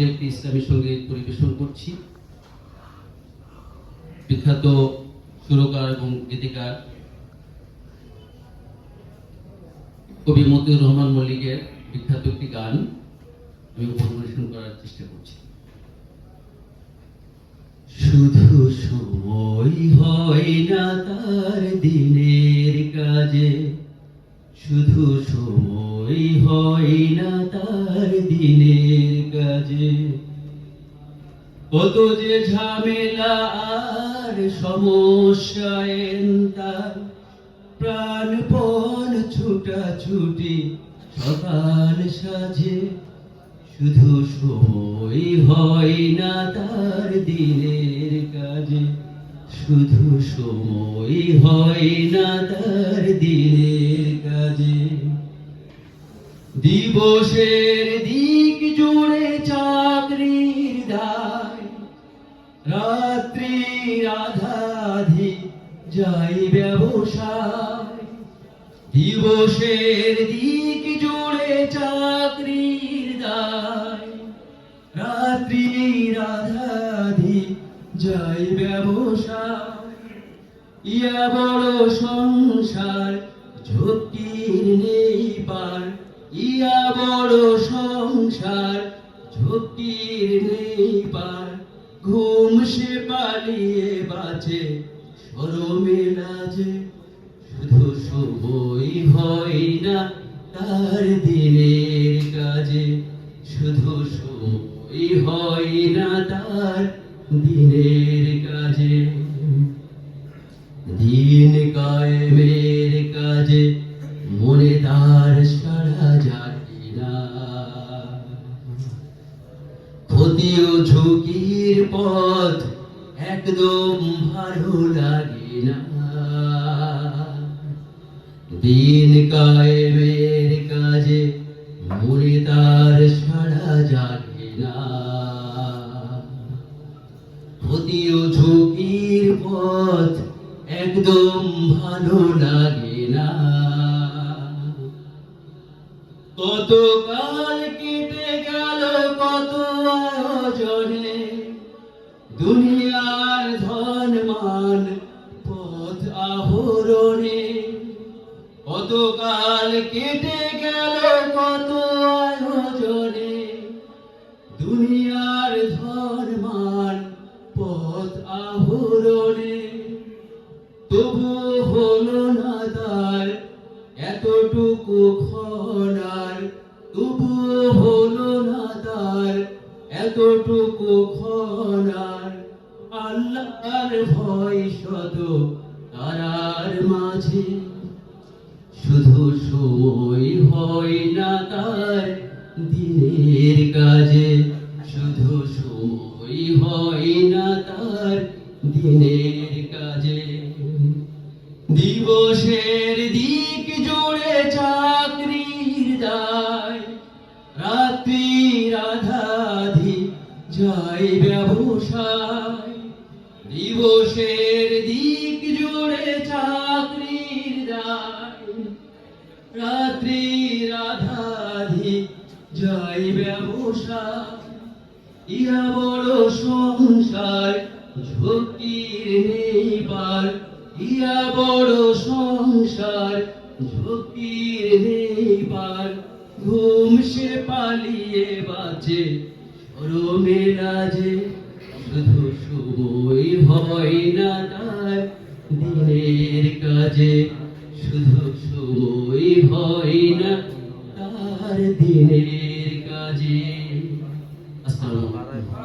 সমাজে একটি ইসলামী সংগীত পরিবেশন করছি। বিখ্যাত সুরকার এবং গীতিকার কবি মতিউর রহমান মল্লিকের বিখ্যাত একটি গান আমি পরিবেশন করার চেষ্টা করছি। শুধু সময় হয় না তার দিনের কত যে ঝামেলা আর সমস্যায় তার প্রাণপণ ছুটাছুটি সকাল সাজে। শুধু সময় হয় না তার দিনের কাজে। শুধু সময় হয় না তার দিনের কাজে। দিবসের রাত্রি রাধাধি, যাই ব্যবসায়। দিবসের দিক জুড়ে চাকরির দায়। রাত্রি রাধাধি, যাই ব্যবসায়। ইয়া বড় সংসার, ঝুঁকির নেই পার। ইয়া বড় সংসার, ঝুঁকির নেই পার। ঘুম সে পালিয়ে বাঁচে সরমে লাজে শুধু সময় হয় না তার দিনের কাজে, শুধু সময় হয় না তার দিনের কাজে। দিন কায়েমের ক্ষতি ও ঝুঁকির পথ একদম ভালো লাগে না। দিন কায়েমের কাজে মনে তার সারা জাগে না। ক্ষতি ও ঝুঁকির পথ একদম ভালো লাগে না। কত কাল দুনিয়ার ধন মান পথ আহরণে। কত কাল কেটে গেল কত আয়োজনে। আল্লাহর ভয় শত তারার মাঝে। শুধু সময় হয় না তার দিনের কাজে। শুধু সময় হয় না তার দিনের কাজে। দিবসের দিক জুড়ে চাকরির দায়। রাত্রি রাধাধি যাই ব্যবসায়। দিবসের দিক জুড়ে চাকরির রাত্রি রাধাধি যাই ব্যবসায় ইয়া বড় সংসার, ঝুঁকির নেই পার ইয়া বড় সংসার, ঝুঁকির নেই পার ঘুম সে পালিয়ে বাঁচে সরমে রাজে। শুধু শুভই হয় না তার দিনের কাজে শুধু শুভই হয় না তার দিনের